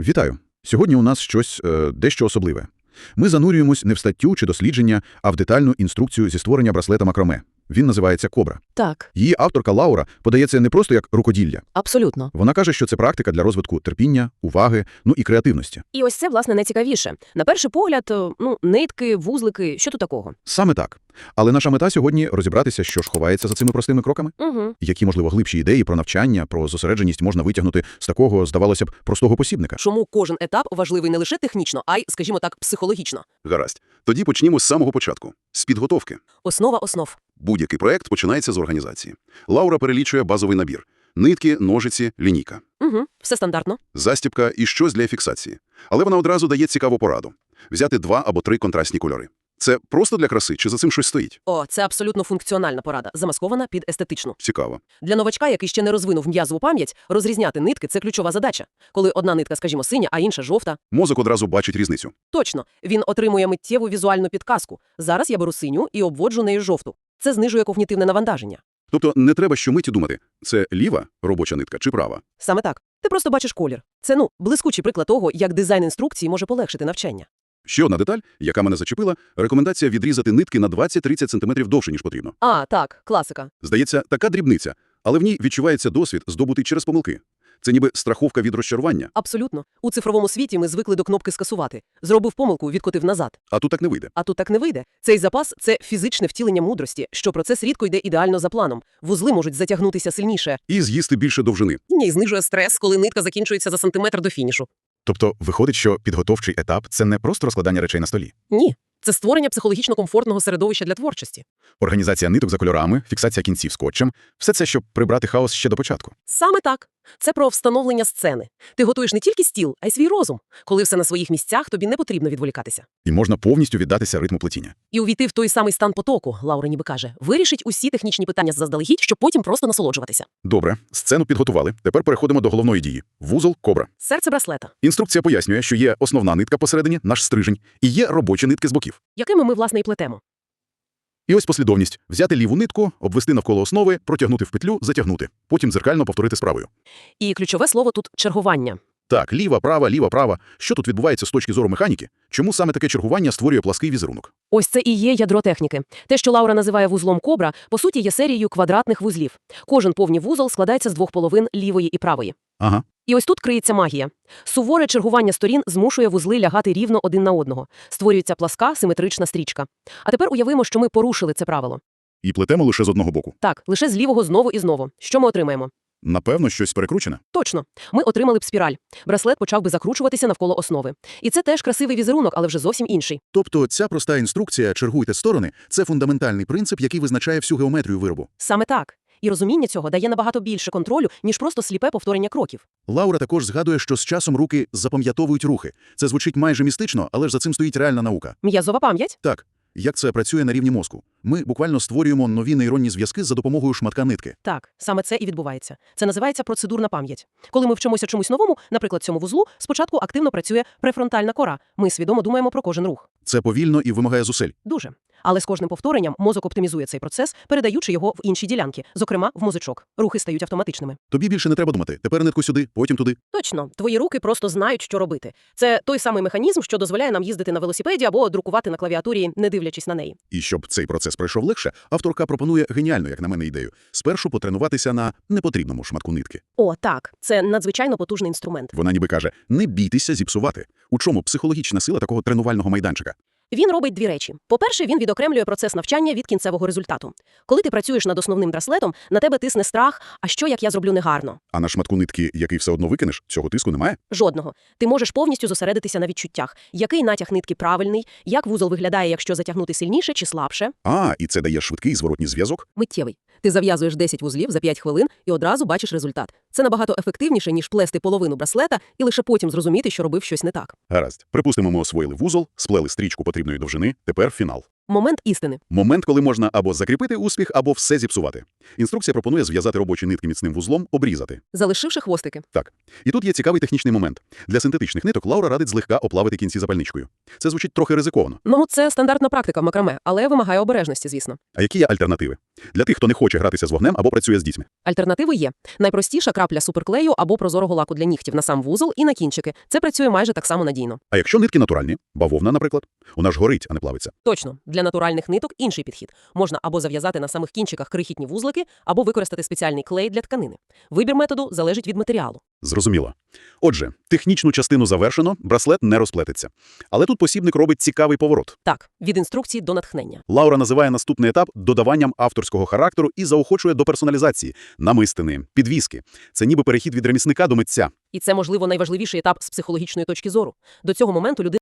Вітаю! Сьогодні у нас щось е, дещо особливе. Ми занурюємось не в статтю чи дослідження, а в детальну інструкцію зі створення браслета макроме. Він називається «Кобра». Так, Її авторка Лаура подає це не просто як рукоділля. абсолютно. Вона каже, що це практика для розвитку терпіння, уваги, ну і креативності. І ось це, власне, найцікавіше. На перший погляд, е, ну, нитки, вузлики, що тут такого? Саме так. Але наша мета сьогодні розібратися, що ж ховається за цими простими кроками. Угу. Які, можливо, глибші ідеї про навчання, про зосередженість можна витягнути з такого, здавалося б, простого посібника. Чому кожен етап важливий не лише технічно, а й, скажімо так, психологічно. Гаразд. Тоді почнімо з самого початку, з підготовки. Основа основ. Будь-який проект починається з організації. Лаура перелічує базовий набір. Нитки, ножиці, лінійка. Угу. Все стандартно. Застібка і щось для фіксації. Але вона одразу дає цікаву пораду. Взяти два або три контрастні кольори. Це просто для краси, чи за цим щось стоїть? О, це абсолютно функціональна порада, замаскована під естетичну. Цікаво. Для новачка, який ще не розвинув м'язову пам'ять, розрізняти нитки – це ключова задача. Коли одна нитка, скажімо, синя, а інша жовта. Мозок одразу бачить різницю. Точно, він отримує миттєву візуальну підказку. Зараз я беру синю і обводжу нею жовту. Це знижує когнітивне навантаження. Тобто не треба щомиті думати, це ліва робоча нитка чи права. Саме так. Ти просто бачиш колір. Це, ну, блискучий приклад того, як дизайн інструкції може полегшити навчання. Ще одна деталь, яка мене зачепила – рекомендація відрізати нитки на 20-30 см довше, ніж потрібно. А, так, класика. Здається, така дрібниця, але в ній відчувається досвід, здобутий через помилки. Це ніби страховка від розчарування, Абсолютно. У цифровому світі ми звикли до кнопки скасувати. Зробив помилку, відкотив назад. а тут так не вийде. А тут так не вийде. Цей запас – це фізичне втілення мудрості, що процес рідко йде ідеально за планом. Вузли можуть затягнутися сильніше. І з'їсти більше довжини. Ні, знижує стрес, коли нитка закінчується за сантиметр до фінішу. Тобто виходить, що підготовчий етап – це не просто розкладання речей на столі. Ні. Це створення психологічно комфортного середовища для творчості. Організація ниток за кольорами, фіксація кінців скотчем – все це, щоб прибрати хаос ще до початку. Саме так. Це про встановлення сцени. Ти готуєш не тільки стіл, а й свій розум. Коли все на своїх місцях, тобі не потрібно відволікатися. І можна повністю віддатися ритму плетіння. І увійти в той самий стан потоку, Лаура ніби каже, вирішить усі технічні питання заздалегідь, щоб потім просто насолоджуватися. Добре, сцену підготували. Тепер переходимо до головної дії – вузол кобра. Серце браслета, Інструкція пояснює, що є основна нитка посередині, наш стрижень, і є робочі нитки з боків. якими ми, власне, і плетемо. І ось послідовність – взяти ліву нитку, обвести навколо основи, протягнути в петлю, затягнути. Потім дзеркально повторити справою. І ключове слово тут чергування. Так, ліва, права, ліва, права. Що тут відбувається з точки зору механіки? Чому саме таке чергування створює плаский візерунок? Ось це і є ядро техніки. Те, що Лаура називає вузлом кобра, по суті, є серією квадратних вузлів. Кожен повний вузол складається з двох половин лівої і правої. Ага. І ось тут криється магія. Суворе чергування сторін змушує вузли лягати рівно один на одного. Створюється пласка симетрична стрічка. А тепер уявимо, що ми порушили це правило. І плетемо лише з одного боку. Так, лише з лівого знову і знову. Що ми отримаємо? Напевно, щось перекручене. Точно, ми отримали б спіраль. Браслет почав би закручуватися навколо основи. І це теж красивий візерунок, але вже зовсім інший. Тобто ця проста інструкція «чергуйте сторони» – це фундаментальний принцип, який визначає всю геометрію виробу. Саме так. І розуміння цього дає набагато більше контролю, ніж просто сліпе повторення кроків. Лаура також згадує, що з часом руки запам'ятовують рухи. Це звучить майже містично, але ж за цим стоїть реальна наука. М'язова пам'ять? Так, як це працює на рівні мозку? Ми буквально створюємо нові нейронні зв'язки за допомогою шматка нитки. Так, саме це і відбувається. Це називається процедурна пам'ять. Коли ми вчимося чомусь новому, наприклад, цьому вузлу, спочатку активно працює префронтальна кора. Ми свідомо думаємо про кожен рух. Це повільно і вимагає зусиль. Дуже. Але з кожним повторенням мозок оптимізує цей процес, передаючи його в інші ділянки, зокрема в мозичок. Рухи стають автоматичними. Тобі більше не треба думати. Тепер нитку сюди, потім туди. Точно, твої руки просто знають, що робити. Це той самий механізм, що дозволяє нам їздити на велосипеді або друкувати на клавіатурі, не дивлячись на неї. І щоб цей процес пройшов легше, авторка пропонує геніальну, як на мене, ідею. Спершу потренуватися на непотрібному шматку нитки. О, так, це надзвичайно потужний інструмент. Вона ніби каже, не бійтеся зіпсувати. У чому психологічна сила такого тренувального майданчика? Він робить дві речі. По-перше, він відокремлює процес навчання від кінцевого результату. Коли ти працюєш над основним браслетом, на тебе тисне страх, а що як я зроблю негарно? А на шматку нитки, який все одно викинеш, цього тиску немає? Жодного. Ти можеш повністю зосередитися на відчуттях, який натяг нитки правильний, як вузол виглядає, якщо затягнути сильніше чи слабше. А, і це дає швидкий зворотній зв'язок? Миттєвий. Ти зав'язуєш 10 вузлів за 5 хвилин і одразу бачиш результат. Це набагато ефективніше, ніж плести половину браслета і лише потім зрозуміти, що робив щось не так. Гаразд. Припустимо, ми освоїли вузол, сплели стрічку потрібної довжини, тепер фінал. Момент істини. Момент, коли можна або закріпити успіх, або все зіпсувати. Інструкція пропонує зв'язати робочі нитки міцним вузлом, обрізати. Залишивши хвостики. Так. І тут є цікавий технічний момент. Для синтетичних ниток Лаура радить злегка оплавити кінці запальничкою. Це звучить трохи ризиковано. Ну, це стандартна практика в макраме, але вимагає обережності, звісно. А які є альтернативи? Для тих, хто не хоче гратися з вогнем або працює з дітьми. Альтернативи є. Найпростіша крапля суперклею або прозорого лаку для нігтів на сам вузол і на кінчики. Це працює майже так само надійно. А якщо нитки натуральні, бавовна, наприклад, вона ж горить, а не плавиться. Точно, для натуральних ниток інший підхід. Можна або зав'язати на самих кінчиках крихітні вузлики, або використати спеціальний клей для тканини. Вибір методу залежить від матеріалу. Зрозуміло. Отже, технічну частину завершено, браслет не розплетиться. Але тут посібник робить цікавий поворот. Так, від інструкції до натхнення. Лаура називає наступний етап додаванням авторського характеру і заохочує до персоналізації, намистини, підвіски. Це ніби перехід від ремісника до митця. І це, можливо, найважливіший етап з психологічної точки зору. До цього моменту людина